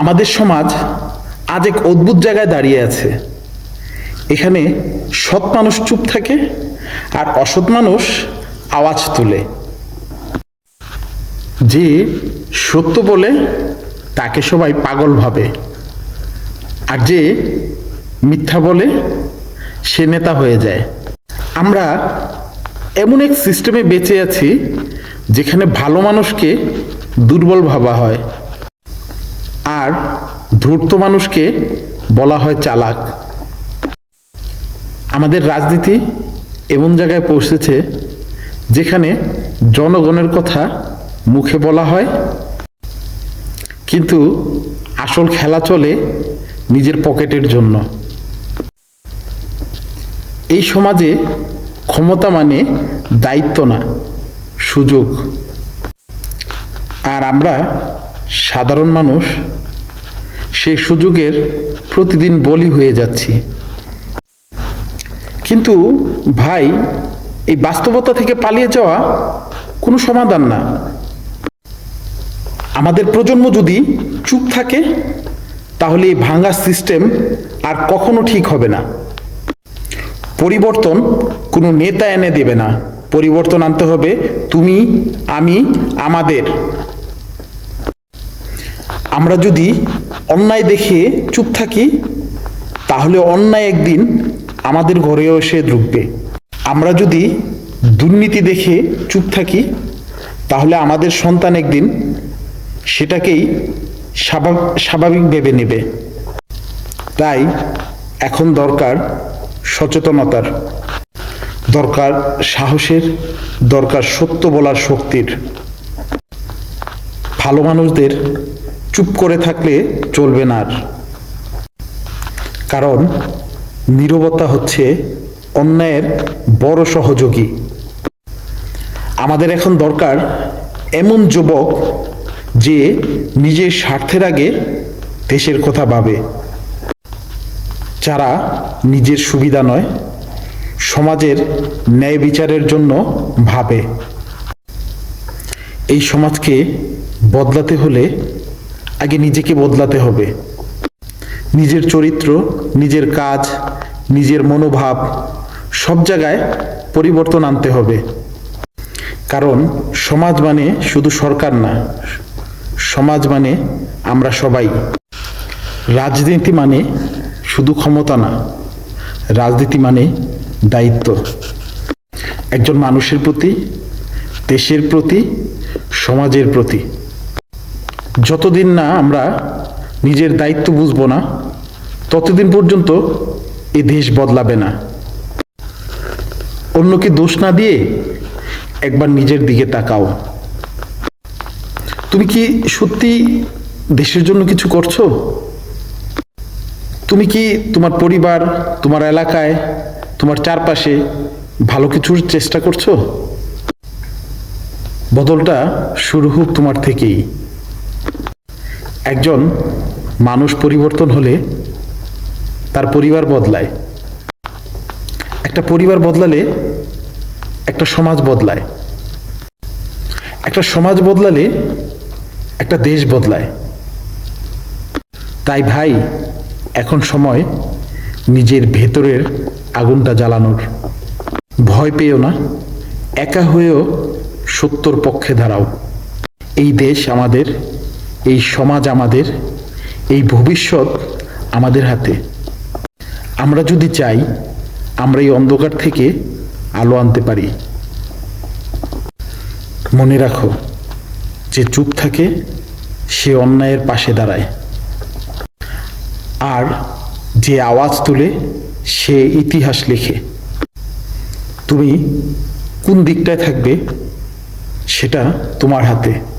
আমাদের সমাজ আজ এক অদ্ভুত জায়গায় দাঁড়িয়ে আছে। এখানে সৎ মানুষ চুপ থাকে আর অসৎ মানুষ আওয়াজ তোলে। যে সত্য বলে, তাকে সবাই পাগল ভাবে। আর যে মিথ্যা বলে, সে নেতা হয়ে যায়। আমরা এমন এক সিস্টেমে বেঁচে আছি, যেখানে ভালো মানুষকে দুর্বল ভাবা হয়। আর ধূর্ত মানুষকে বলা হয় চালাক। আমাদের রাজনীতি এমন জায়গায় পৌঁছেছে যেখানে জনগণের কথা মুখে বলা হয়, কিন্তু আসল খেলা চলে নিজের পকেটের জন্য। এই সমাজে ক্ষমতা মানে দায়িত্ব না, সুযোগ। আর আমরা সাধারণ মানুষ সেই সুযোগের প্রতিদিন বলি হয়ে যাচ্ছি। কিন্তু ভাই, এই বাস্তবতা থেকে পালিয়ে যাওয়া কোনো সমাধান না। আমাদের প্রজন্ম যদি চুপ থাকে, তাহলে এই ভাঙ্গা সিস্টেম আর কখনো ঠিক হবে না। পরিবর্তন কোনো নেতা এনে দেবে না। পরিবর্তন আনতে হবে তুমি, আমি, আমাদের। আমরা যদি অন্যায় দেখে চুপ থাকি, তাহলে অন্যায় একদিন আমাদের ঘরেও এসে ঢুকবে। আমরা যদি দুর্নীতি দেখে চুপ থাকি, তাহলে আমাদের সন্তান একদিন সেটাকেই স্বাভা- স্বাভাবিক ভেবে নেবে। তাই এখন দরকার সচেতনতার, দরকার সাহসের, দরকার সত্য বলার শক্তির। ভালো মানুষদের চুপ করে থাকলে চলবে না কারণ নীরবতা হচ্ছে অন্যায়ের বড় সহযোগী। আমাদের এখন দরকার এমন যুবক যে নিজের স্বার্থের আগে দেশের কথা ভাবে। যারা নিজের সুবিধা নয়, সমাজের ন্যায় বিচারের জন্য ভাবে। এই সমাজকে বদলাতে হলে আগে নিজেকে বদলাতে হবে। নিজের চরিত্র, নিজের কাজ, নিজের মনোভাব, সব জায়গায় পরিবর্তন আনতে হবে। কারণ সমাজ মানে শুধু সরকার না, সমাজ মানে আমরা সবাই। রাজনীতি মানে শুধু ক্ষমতা না, রাজনীতি মানে দায়িত্ব। একজন মানুষের প্রতি, দেশের প্রতি, সমাজের প্রতি। যতদিন না আমরা নিজের দায়িত্ব বুঝব না, ততদিন পর্যন্ত এ দেশ বদলাবে না। অন্যকে দোষ না দিয়ে একবার নিজের দিকে তাকাও। তুমি কি সত্যি দেশের জন্য কিছু করছ? তুমি কি তোমার পরিবার, তোমার এলাকায়, তোমার চারপাশে ভালো কিছুর চেষ্টা করছ? বদলটা শুরু হোক তোমার থেকেই। একজন মানুষ পরিবর্তন হলে তার পরিবার বদলায়। একটা পরিবার বদলালে একটা সমাজ বদলায়। একটা সমাজ বদলালে একটা দেশ বদলায়। তাই ভাই, এখন সময় নিজের ভেতরের আগুনটা জ্বালানোর। ভয় পেও না, একা হয়েও সত্যর পক্ষে দাঁড়াও। এই দেশ আমাদের এই সমাজ আমাদের, এই ভবিষ্যৎ আমাদের হাতে। আমরা যদি চাই, আমরা এই অন্ধকার থেকে আলো আনতে পারি। মনে রাখো, যে চুপ থাকে, সে অন্যায়ের পাশে দাঁড়ায়। আর যে আওয়াজ তুলে, সে ইতিহাস লেখে। তুমি কোন দিকটায় থাকবে, সেটা তোমার হাতে।